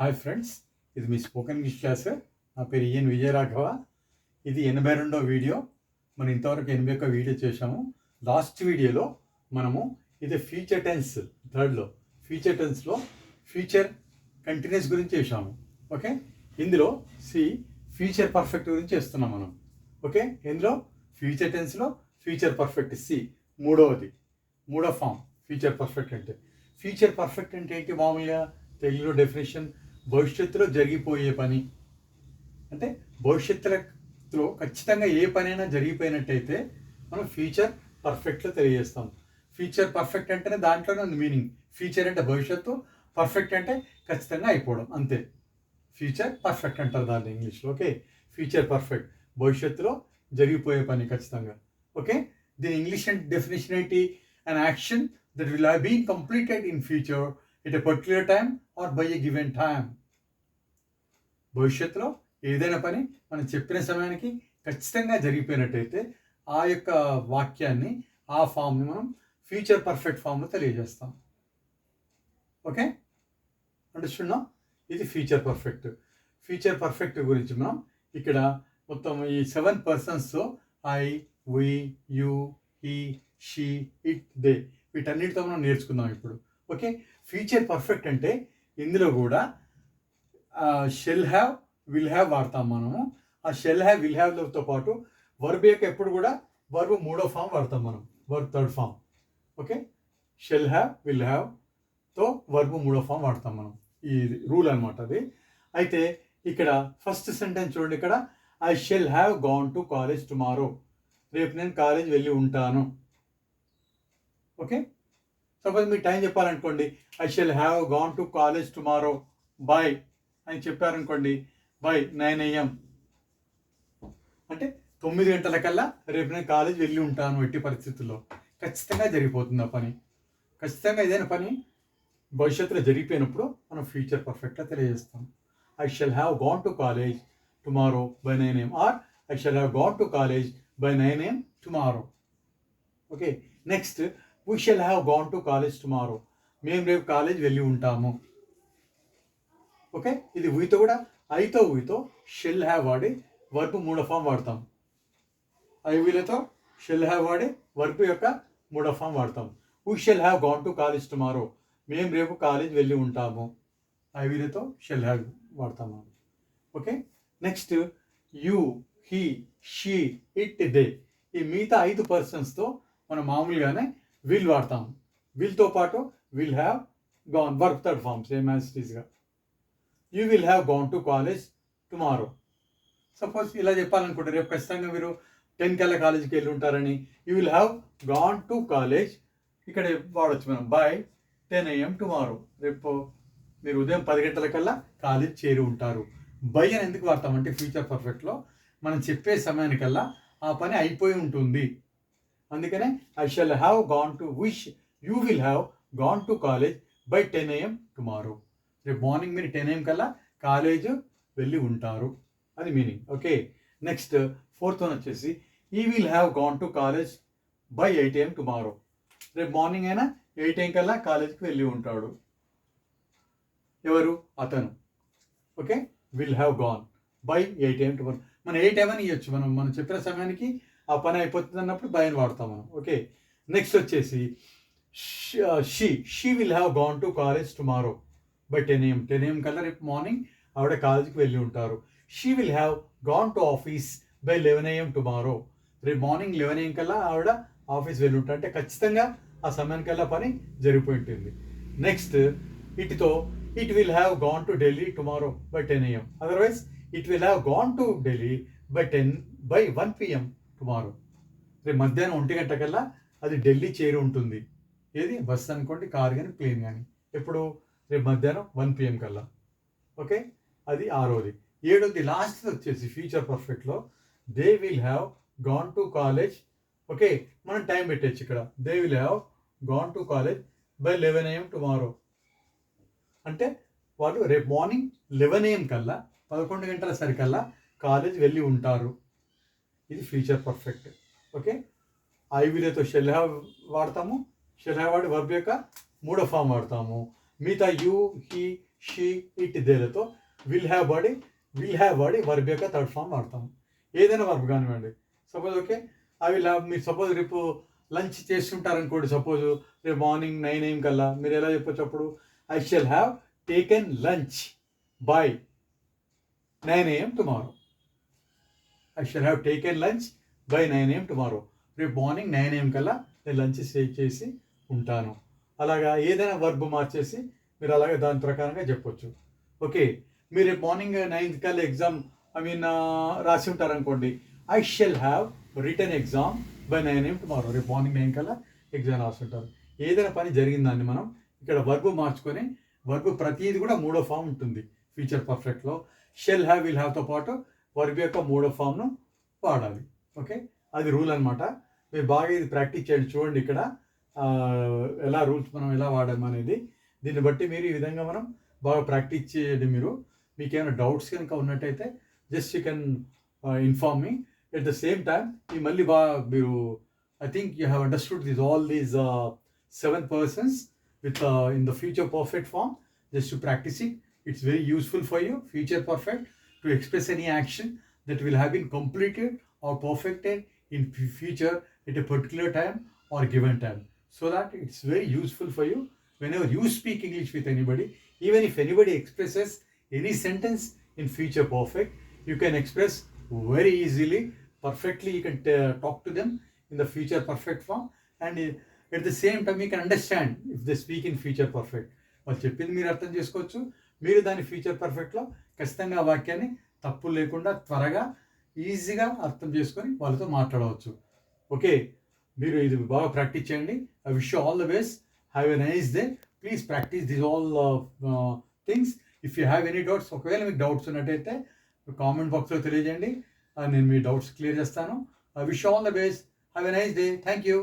Hi friends ఇది మీ spoken English class నా పేరు ఈఎన్ విజయరాఘవ ఇది ఎనభై రెండో వీడియో మనం ఇంతవరకు ఎనభై ఒక్క వీడియో చేశాము. లాస్ట్ వీడియోలో మనము ఇది ఫ్యూచర్ టెన్స్ థర్డ్లో ఫ్యూచర్ టెన్స్లో ఫ్యూచర్ కంటిన్యూస్ గురించి చేశాము. ఓకే ఇందులో సి ఫ్యూచర్ పర్ఫెక్ట్ గురించి చేస్తున్నాం మనం. ఓకే ఇందులో ఫ్యూచర్ టెన్స్లో ఫ్యూచర్ పర్ఫెక్ట్ సి మూడవది. మూడో ఫామ్ ఫ్యూచర్ పర్ఫెక్ట్ అంటే. ఫ్యూచర్ పర్ఫెక్ట్ అంటే ఏంటి మామూలుగా? తెలుగులో డెఫినేషన్ భవిష్యత్తులో జరిగిపోయే పని. అంటే భవిష్యత్తులో ఖచ్చితంగా ఏ పనైనా జరిగిపోయినట్టయితే మనం ఫ్యూచర్ పర్ఫెక్ట్లో తెలియజేస్తాం. ఫ్యూచర్ పర్ఫెక్ట్ అంటేనే దాంట్లోనే ఉంది మీనింగ్. ఫ్యూచర్ అంటే భవిష్యత్తు పర్ఫెక్ట్ అంటే ఖచ్చితంగా అయిపోవడం అంతే. ఫ్యూచర్ పర్ఫెక్ట్ అంటారు దాన్ని ఇంగ్లీష్లో ఓకే? ఫ్యూచర్ పర్ఫెక్ట్ భవిష్యత్తులో జరిగిపోయే పని ఖచ్చితంగా ఓకే? దీని ఇంగ్లీష్ అండ్ డెఫినేషన్ ఏంటి an action that will have been completed in future at a particular time or by a given time భవిష్యత్తులో ఏదైనా పని మనం చెప్పిన సమయానికి ఖచ్చితంగా జరిగిపోయినట్టయితే ఆ యొక్క వాక్యాన్ని ఆ ఫామ్ని మనం ఫ్యూచర్ పర్ఫెక్ట్ ఫామ్లో తెలియజేస్తాం. ఓకే అండర్స్టున్నాం ఇది ఫ్యూచర్ పర్ఫెక్ట్ ఫ్యూచర్ పర్ఫెక్ట్ గురించి మనం ఇక్కడ మొత్తం ఈ seven పర్సన్స్తో I we you he she it they వీటన్నిటితో మనం నేర్చుకుందాం ఇప్పుడు. ఓకే? ఫ్యూచర్ పర్ఫెక్ట్ అంటే ఇందులో కూడా షెల్ హ్యావ్ విల్ హ్యావ్ వాడతాం మనము. ఆ షెల్ హ్యావ్ విల్ హ్యావ్తో పాటు వర్బ్ యొక్క ఎప్పుడు కూడా వర్బ్ మూడో ఫామ్ వాడతాం మనం. Verb third form okay? Shall have will హ్యావ్తో verb మూడో ఫామ్ వాడతాం మనం. ఈ రూల్ అనమాట అది. అయితే ఇక్కడ ఫస్ట్ సెంటెన్స్ చూడండి ఇక్కడ. I shall have gone to college tomorrow రేపు నేను కాలేజ్ వెళ్ళి ఉంటాను. ఓకే? సపోజ్ మీకు time చెప్పాలనుకోండి I shall have gone to college tomorrow by అని చెప్పారనుకోండి బై నైన్ ఏఎం అంటే తొమ్మిది గంటల కల్లా రేపు నేను కాలేజ్ వెళ్ళి ఉంటాను ఎట్టి పరిస్థితుల్లో. ఖచ్చితంగా జరిగిపోతుంది ఆ పని. ఖచ్చితంగా ఏదైనా పని భవిష్యత్తులో జరిగిపోయినప్పుడు మనం ఫ్యూచర్ పర్ఫెక్ట్గా తెలియజేస్తాం. I shall have gone to college tomorrow by nine am or I shall have gone to college by nine am tomorrow okay next we shall have gone to college tomorrow మేము రేపు college వెళ్ళి ఉంటాము. Okay ఇది వీతో కూడా? ఐతో వీతో shall have వాడి వర్క్ మూడో ఫామ్ వాడతాం. ఐ వీలతో షెల్ హ్యావ్ వాడి వర్క్ యొక్క మూడో ఫామ్ వాడతాం. We shall have gone to college tomorrow మేము రేపు కాలేజ్ వెళ్ళి ఉంటాము. ఐ వీలతో షెల్ హ్యావ్ వాడతాము okay next you he she it they ఈ మిగతా ఐదు పర్సన్స్తో మనం మామూలుగానే విల్ వాడతాం. విల్తో పాటు will have gone verb third form same as టీస్గా you will have gone to college tomorrow. Suppose ఇలా చెప్పాలనుకుంటే రేపు ఖచ్చితంగా మీరు టెన్ కల్లా కాలేజీకి వెళ్ళి ఉంటారని you will have gone to college. ఇక్కడ వాడచ్చు మనం బై టెన్ ఏఎం టుమారో. రేపు మీరు ఉదయం పది గంటలకల్లా కాలేజ్ చేరి ఉంటారు. బై అని ఎందుకు వాడతామంటే ఫ్యూచర్ పర్ఫెక్ట్లో మనం చెప్పే సమయానికల్లా ఆ పని అయిపోయి ఉంటుంది. అందుకనే I shall have gone to wish you will have gone to college by ten AM tomorrow రేపు మార్నింగ్ మీరు టెన్ ఏఎం కల్లా కాలేజ్ వెళ్ళి ఉంటారు. అది meaning okay next fourth one వచ్చేసి ఈ will have gone to college by eight AM tomorrow రేపు morning అయినా ఎయిట్ ఏం కల్లా కాలేజ్కి వెళ్ళి ఉంటాడు. ఎవరు? అతను. Okay will have gone by eight AM tomorrow మనం ఎయిట్ ఏమని ఇవ్వచ్చు మనం మనం చెప్పిన సమయానికి ఆ పని అయిపోతుంది అన్నప్పుడు బై అని వాడతాం మనం. ఓకే నెక్స్ట్ వచ్చేసి she she will have gone to college tomorrow by ten AM ten AM కల్లా రేపు మార్నింగ్ ఆవిడ కాలేజీకి వెళ్ళి ఉంటారు. She will have gone to office by eleven AM tomorrow రేపు మార్నింగ్ లెవెన్ ఏఎం కల్లా ఆవిడ ఆఫీస్ వెళ్ళి ఉంటారు. అంటే ఖచ్చితంగా ఆ సమయానికల్లా పని జరిగిపోయి ఉంటుంది. Next ఇటుతో it will have gone to Delhi tomorrow by ten AM otherwise it will have gone to Delhi by ten by one PM tomorrow. రేపు మధ్యాహ్నం ఒంటి గంట కల్లా అది ఢిల్లీ చేరి ఉంటుంది. ఏది? బస్ అనుకోండి కార్ కానీ ప్లేన్ కానీ ఎప్పుడు? రేపు మధ్యాహ్నం వన్ పిఎం కల్లా. ఓకే? అది ఆరోది. ఏడోది లాస్ట్ వచ్చేసి future పర్ఫెక్ట్లో they will have gone to college. Okay? మనం టైం పెట్టచ్చు ఇక్కడ. They will have gone to college by eleven AM tomorrow. అంటే వాళ్ళు రేపు మార్నింగ్ లెవెన్ ఏఎం కల్లా పదకొండు గంటల సరికల్లా కాలేజ్ వెళ్ళి ఉంటారు. ఇది ఫ్యూచర్ పర్ఫెక్ట్ ఓకే ఐ విలేతో వాడతాము. షెల్హా వాడి వర్బ్ యొక్క మూడో ఫామ్ వాడతాము. మిగతా యూ హీ షీ ఇట్ దేలతో విల్ హ్యావ్ బాడీ విల్ హ్యావ్ బాడీ వర్బ్ యొక్క థర్డ్ ఫామ్ వాడతాము. ఏదైనా వర్బ్ కానివ్వండి. Suppose okay I will have మీరు సపోజ్ రేపు లంచ్ చేస్తుంటారనుకోండి సపోజ్ రేపు మార్నింగ్ నైన్ ఏం కల్లా మీరు ఎలా చెప్పొచ్చు అప్పుడు I shall have taken lunch by nine AM tomorrow I shall have taken lunch by nine AM tomorrow రేపు మార్నింగ్ నైన్ ఏఎం కల్లా నేను లంచ్ సేవ్ చేసి ఉంటాను. అలాగా ఏదైనా వర్బ్ మార్చేసి మీరు అలాగే దాని ప్రకారంగా చెప్పొచ్చు. ఓకే మీరు రేపు మార్నింగ్ నైన్త్ కల్లా ఎగ్జామ్ ఐ మీన్ రాసి ఉంటారనుకోండి I shall have written exam by nine AM tomorrow రేపు మార్నింగ్ నైన్ కల్లా ఎగ్జామ్ రాస్తుంటారు ఏదైనా పని జరిగిందాన్ని మనం ఇక్కడ వర్బ్ మార్చుకొని వర్బ్ ప్రతిది కూడా మూడో ఫామ్ ఉంటుంది. ఫ్యూచర్ పర్ఫెక్ట్లో షెల్ హ్యావ్ విల్ హ్యావ్తో పాటు వర్బ్ యొక్క మూడో ఫామ్ను వాడాలి. ఓకే? అది రూల్ అనమాట మీరు బాగా ఇది ప్రాక్టీస్ చేయండి. చూడండి ఇక్కడ ఎలా రూల్స్ మనం ఎలా వాడాము అనేది. దీన్ని బట్టి మీరు ఈ విధంగా మనం బాగా ప్రాక్టీస్ చేయండి మీరు. మీకు ఏమైనా డౌట్స్ కనుక ఉన్నట్టయితే just you can inform me. At the same time ఈ మళ్ళీ బాగా మీరు I think you have understood this all these seven persons with in the future perfect form. Just to practise it it's very useful for you. Future perfect. to express any action that will have been completed or perfected in f- future at a particular time or given time so that it's very useful for you whenever you speak english with anybody even if anybody expresses any sentence in future perfect you can express very easily perfectly you can t- talk to them in the future perfect form and uh, at the same time you can understand if they speak in future perfect వాళ్ళు చెప్పింది మీరు అర్థం చేసుకోవచ్చు మీరు దాని future పర్ఫెక్ట్లో ఖచ్చితంగా ఆ వాక్యాన్ని తప్పు లేకుండా త్వరగా ఈజీగా అర్థం చేసుకొని వాళ్ళతో మాట్లాడవచ్చు. ఓకే? మీరు ఇది బాగా ప్రాక్టీస్ చేయండి. I wish all the best have a nice day please practise this all things if you have any doubts ఒకవేళ మీకు డౌట్స్ ఉన్నట్టయితే కామెంట్ బాక్స్లో తెలియజేయండి. నేను మీ డౌట్స్ క్లియర్ చేస్తాను. I wish all the best have a nice day thank you